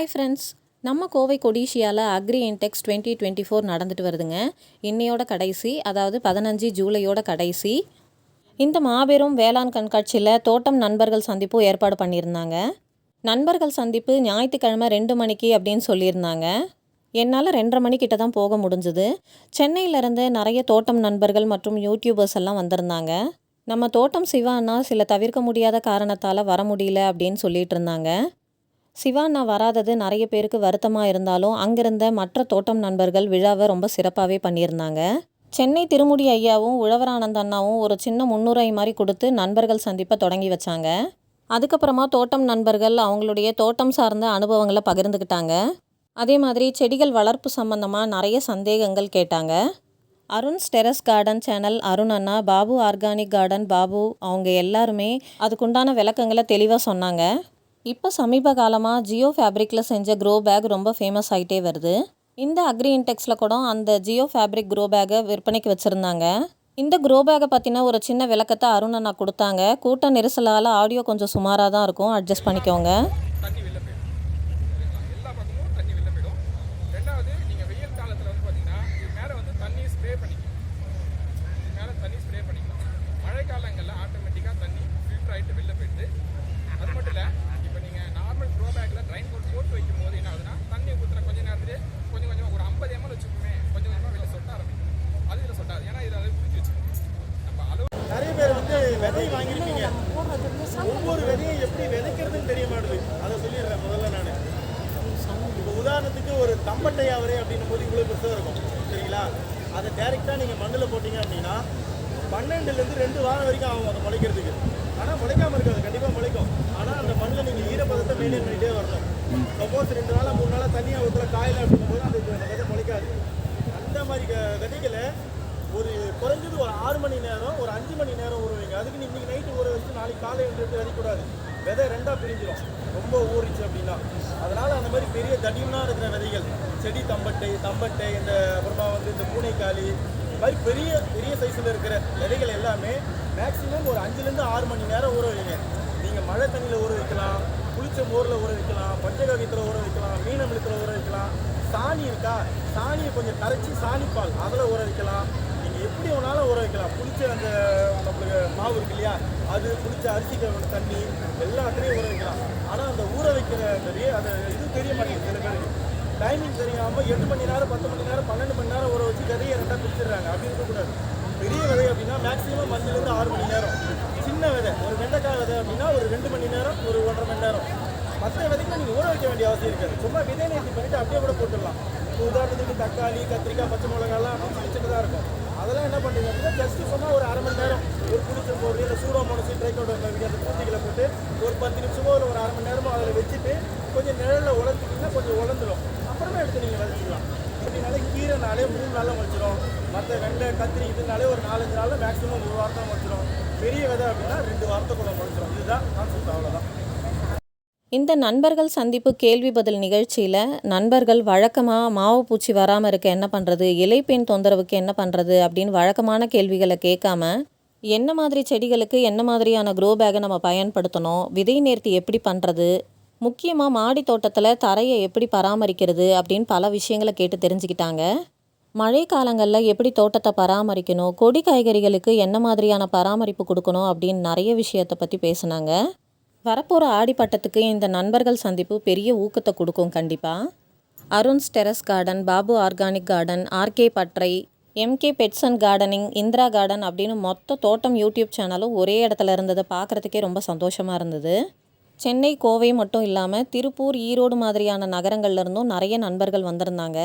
Hi friends நம்ம Kovai கொடிஷியாவில் Agri Intex twenty twenty four நடந்துட்டு வருதுங்க. இன்னையோட கடைசி அதாவது பதினஞ்சு ஜூலையோட கடைசி. இந்த மாபெரும் வேளாண் கண்காட்சியில் தோட்டம் நண்பர்கள் சந்திப்பு ஏற்பாடு பண்ணியிருந்தாங்க. நண்பர்கள் சந்திப்பு ஞாயிற்றுக்கிழமை ரெண்டு மணிக்கு அப்படின்னு சொல்லியிருந்தாங்க. என்னால் ரெண்டரை மணிக்கிட்ட தான் போக முடிஞ்சுது. சென்னையிலேருந்து நிறைய தோட்டம் நண்பர்கள் மற்றும் யூடியூபர்ஸ் எல்லாம் வந்திருந்தாங்க. நம்ம தோட்டம் சிவா அண்ணா சில தவிர்க்க முடியாத காரணத்தால் வர முடியல அப்படின்னு சொல்லிட்டு இருந்தாங்க. சிவா நான் வராதது நிறைய பேருக்கு வருத்தமாக இருந்தாலும் அங்கிருந்த மற்ற தோட்டம் நண்பர்கள் விழாவை ரொம்ப சிறப்பாகவே பண்ணியிருந்தாங்க. சென்னை திருமுடி ஐயாவும் உழவரானந்த் அண்ணாவும் ஒரு சின்ன முன்னுரை மாதிரி கொடுத்து நண்பர்கள் சந்திப்பை தொடங்கி வச்சாங்க. அதுக்கப்புறமா தோட்டம் நண்பர்கள் அவங்களுடைய தோட்டம் சார்ந்த அனுபவங்களை பகிர்ந்துக்கிட்டாங்க. அதே மாதிரி செடிகள் வளர்ப்பு சம்மந்தமாக நிறைய சந்தேகங்கள் கேட்டாங்க. Arun terrace garden channel Arun அண்ணா பாபு ஆர்கானிக் கார்டன் பாபு அவங்க எல்லாருமே அதுக்குண்டான விளக்கங்களை தெளிவாக சொன்னாங்க. இப்போ சமீப காலமாக ஜியோ ஃபேப்ரிக்கில் செஞ்ச க்ரோ பேக் ரொம்ப ஃபேமஸ் ஆகிட்டே வருது. இந்த அக்ரி இன்டெக்ஸில் கூட அந்த ஜியோ ஃபேப்ரிக் க்ரோ பேக்கை விற்பனைக்கு வச்சுருந்தாங்க. இந்த க்ரோ பேக்கை பற்றின ஒரு சின்ன விளக்கத்தை அருண் அண்ணா கொடுத்தாங்க. கூட்ட நெரிசலால் ஆடியோ கொஞ்சம் சுமாராக தான் இருக்கும். அட்ஜஸ்ட் பண்ணிக்கோங்க தண்ணி வெளில போயிடும் சரிங்களா? எல்லா பக்கமும் தண்ணி வெளில போயிடும் ரெண்டாவது நீங்கள் வெயில் காலத்தில் வந்து பார்த்தீங்கன்னா இது மேலே வந்து தண்ணி ஸ்ப்ரே பண்ணிக்கலாம் இது மேலே தண்ணி ஸ்ப்ரே பண்ணிக்கலாம் மழை காலங்களில் ஆட்டோமேட்டிக்காக தண்ணி ஃபில்டர் ஆகிட்டு வெளில போயிடுது அது மட்டும் இல்லை இப்போ நீங்கள் நார்மல் க்ரோ பேக்கில் ட்ரைன் வைக்கும் போது என்ன ஆகுதுன்னா தண்ணி ஊற்றுற கொஞ்ச நேரத்துலேயே கொஞ்சம் கொஞ்சமாக ஒரு ஐம்பது எம்எல் வச்சுக்கோமே கொஞ்சம் கொஞ்சமாக வெளில சொட்ட ஆரம்பிக்கும். அது இதில் சொட்டாது. ஏன்னா இதில் அதை பிடிச்சி வச்சுக்கணும். நம்ம அளவு நிறைய பேர் வந்து விதை வாங்கியிருக்கீங்க. ஒவ்வொரு விதையும் எப்படி விதைக்கிறதுன்னு தெரிய மாட்டேது அதை சொல்லிடுறேன் முதல்ல நான். இப்போ உதாரணத்துக்கு ஒரு தம்பட்டை அவரே அப்படின்னும் போது இவ்வளோ பெருசாக இருக்கும். சரிங்களா? அதை டேரெக்டாக நீங்கள் மண்ணில் போட்டீங்க அப்படின்னா பன்னெண்டுலேருந்து ரெண்டு வாரம் வரைக்கும் ஆகும் அதை முளைக்கிறதுக்கு. ஆனால் முளைக்காமல் இருக்காது கண்டிப்பாக முளைக்கும். ஆனால் அந்த மண்ணில் நீங்கள் ஈரப்பதத்தை மெயின்டைன் பண்ணிகிட்டே வரணும். சப்போஸ் ரெண்டு நாளாக மூணு நாளாக தனியாக ஊற்றுற காயில் அப்படிங்கும்போது அந்த அந்த விதை முளைக்காது. அந்த மாதிரி க- விதைகளை ஒரு குறைஞ்சது ஒரு ஆறு மணி நேரம் ஒரு அஞ்சு மணி நேரம் ஊறுவீங்க. அதுக்கு இன்னைக்கு நைட்டு ஊற வச்சு நாளைக்கு காலை எழுந்திரிச்சு விதைக்கூடாது விதை ரெண்டாக பிரிஞ்சிடும் ரொம்ப ஊறிச்சு அப்படின்னா. அதனால் அந்த மாதிரி பெரிய தடிமனாக இருக்கிற விதைகள். செடி தம்பட்டை தம்பட்டை இந்த அப்புறமா வந்து இந்த பூனைக்காளி மாதிரி பெரிய பெரிய சைஸில் இருக்கிற விதைகள் எல்லாமே மேக்ஸிமம் ஒரு அஞ்சுலேருந்து ஆறு மணி நேரம் ஊற வைங்க. நீங்கள் மழை தண்ணியில் ஊற வைக்கலாம் புளிச்ச மோரில் ஊற வைக்கலாம் பஞ்சகவியத்தில் ஊற வைக்கலாம் மீன் அமிலத்தில் ஊற வைக்கலாம். சாணி இருக்கா? சாணியை கொஞ்சம் கரைச்சி சாணிப்பால் அதில் ஊற வைக்கலாம். நீங்கள் எப்படி வேணாலும் ஊற வைக்கலாம். புளிச்ச அந்த நம்மளுக்கு மாவு இருக்கு இல்லையா? அது புளிச்ச அரிசி தண்ணி எல்லாத்துலேயும் ஊற வைக்கலாம். ஆனால் அந்த ஊற வைக்கிற அந்த அந்த இது தெரிய மாட்டேங்குது சில பேருக்கு. டைமிங் தெரியாமல் எட்டு மணி நேரம் பத்து மணி நேரம் பன்னெண்டு மணி நேரம் ஊற வச்சு விதையை ரெண்டாக பிரிச்சிடுறாங்க அப்படி இருக்கக்கூடாது. பெரிய விதை அப்படின்னா மேக்ஸிமம் அஞ்சுலேருந்து ஆறு மணி நேரம். சின்ன விதை ஒரு வெண்டைக்காய் விதை அப்படின்னா ஒரு ரெண்டு மணி நேரம் ஒரு ஒன்றரை மணி நேரம். மற்ற விதைக்கு நீங்கள் ஊற வைக்க வேண்டிய அவசியம் இருக்காது. சும்மா விதை நேர்த்தி பண்ணிட்டு அப்படியே கூட போட்டுடலாம். இப்போ உதாரணத்துக்கு தக்காளி கத்திரிக்காய் பச்சை மிளகாலாம் சின்ன தான் இருக்கும். அதெல்லாம் என்ன பண்ணுறீங்க அப்படின்னா ஜஸ்ட் சும்மா ஒரு அரை மணி நேரம் ஒரு புளிச்ச போடுறது இல்லை சூடோ மனசு ட்ரைக்கோட அந்த பூச்சிகளை போட்டு ஒரு பத்து நிமிஷமோ இல்லை ஒரு அரை மணி நேரமோ அதில் வச்சுட்டு கொஞ்சம் நிழலில் உலர்த்திட்டிங்கன்னா கொஞ்சம் உலர்ந்துடும் அப்புறமே எடுத்து நீங்கள் விதைச்சிக்கலாம் எப்படினாலே கீரைனாலே மூணு நாளில் முடிச்சிடும் மற்ற வெண்டை கத்திரி இதுனாலே ஒரு நாலஞ்சு நாளில் மேக்ஸிமம் ஒரு வாரத்தில் முடிச்சிடும் பெரிய விதை அப்படின்னா ரெண்டு வாரத்துக்குள்ள முடிச்சிடும் இதுதான் கான்செப்ட் அவ்வளோதான் இந்த நண்பர்கள் சந்திப்பு கேள்வி பதில் நிகழ்ச்சியில் நண்பர்கள் வழக்கமாக மாவு பூச்சி வராமல் இருக்க என்ன பண்ணுறது இலைப்பெண் தொந்தரவுக்கு என்ன பண்ணுறது அப்படின்னு வழக்கமான கேள்விகளை கேட்காம என்ன மாதிரி செடிகளுக்கு என்ன மாதிரியான க்ரோ பேக்கை நம்ம பயன்படுத்தணும்? விதை நேர்த்தி எப்படி பண்ணுறது முக்கியமாக மாடி தோட்டத்தில் தரையை எப்படி பராமரிக்கிறது அப்படின்னு பல விஷயங்களை கேட்டு தெரிஞ்சுக்கிட்டாங்க. மழை காலங்களில் எப்படி தோட்டத்தை பராமரிக்கணும் கொடி காய்கறிகளுக்கு என்ன மாதிரியான பராமரிப்பு கொடுக்கணும் அப்படின்னு நிறைய விஷயத்தை பற்றி பேசுனாங்க. வரப்போகிற ஆடிப்பட்டத்துக்கு இந்த நண்பர்கள் சந்திப்பு பெரிய ஊக்கத்தை கொடுக்கும் கண்டிப்பாக Arun's terrace garden Babu organic garden RK பட்ரை MK pets and gardening Indira garden அப்படின்னு மொத்த தோட்டம் யூடியூப் சேனலும் ஒரே இடத்துல இருந்ததை பார்க்குறதுக்கே ரொம்ப சந்தோஷமாக இருந்தது. சென்னை கோவை மட்டும் இல்லாமல் திருப்பூர் ஈரோடு மாதிரியான நகரங்கள்லேருந்தும் நிறைய நண்பர்கள் வந்திருந்தாங்க.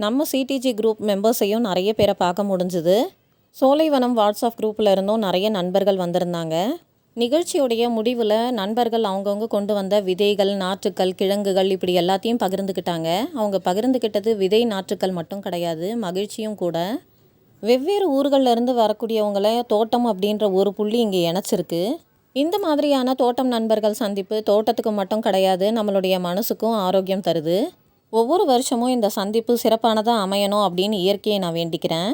நம்ம சிடிஜி குரூப் மெம்பர்ஸையும் நிறைய பேரை பார்க்க முடிஞ்சுது. சோலைவனம் வாட்ஸ்அப் குரூப்பில் இருந்தும் நிறைய நண்பர்கள் வந்திருந்தாங்க. நிகழ்ச்சியுடைய முடிவில் நண்பர்கள் அவங்கவுங்க கொண்டு வந்த விதைகள் நாற்றுக்கள் கிழங்குகள் இப்படி எல்லாத்தையும் பகிர்ந்துக்கிட்டாங்க அவங்க பகிர்ந்துக்கிட்டது விதை நாற்றுக்கள் மட்டும் கிடையாது மகிழ்ச்சியும் கூட. வெவ்வேறு ஊர்களில் இருந்து வரக்கூடியவங்கள தோட்டம் அப்படின்ற ஒரு புள்ளி இங்கே இணைச்சிருக்கு. இந்த மாதிரியான தோட்டம் நண்பர்கள் சந்திப்பு தோட்டத்துக்கு மட்டும் கிடையாது நம்மளுடைய மனசுக்கும் ஆரோக்கியம் தருது. ஒவ்வொரு வருஷமும் இந்த சந்திப்பு சிறப்பானதாக அமையணும் அப்படின்னு இயற்கையை நான் வேண்டிக்கிறேன்.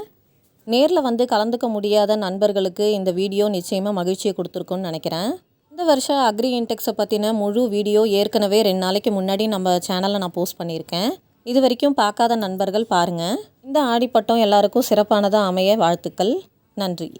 நேரில் வந்து கலந்துக்க முடியாத நண்பர்களுக்கு இந்த வீடியோ நிச்சயமாக மகிழ்ச்சியை கொடுத்துருக்குன்னு நினைக்கிறேன். இந்த வருஷம் அக்ரி இன்டெக்ஸை பற்றின முழு வீடியோ ஏற்கனவே ரெண்டு நாளைக்கு முன்னாடி நம்ம சேனலில் நான் போஸ்ட் பண்ணியிருக்கேன். இது வரைக்கும் பார்க்காத நண்பர்கள் பாருங்கள் இந்த ஆடிப்பட்டம் எல்லாருக்கும் சிறப்பானதாக அமைய வாழ்த்துக்கள். நன்றி.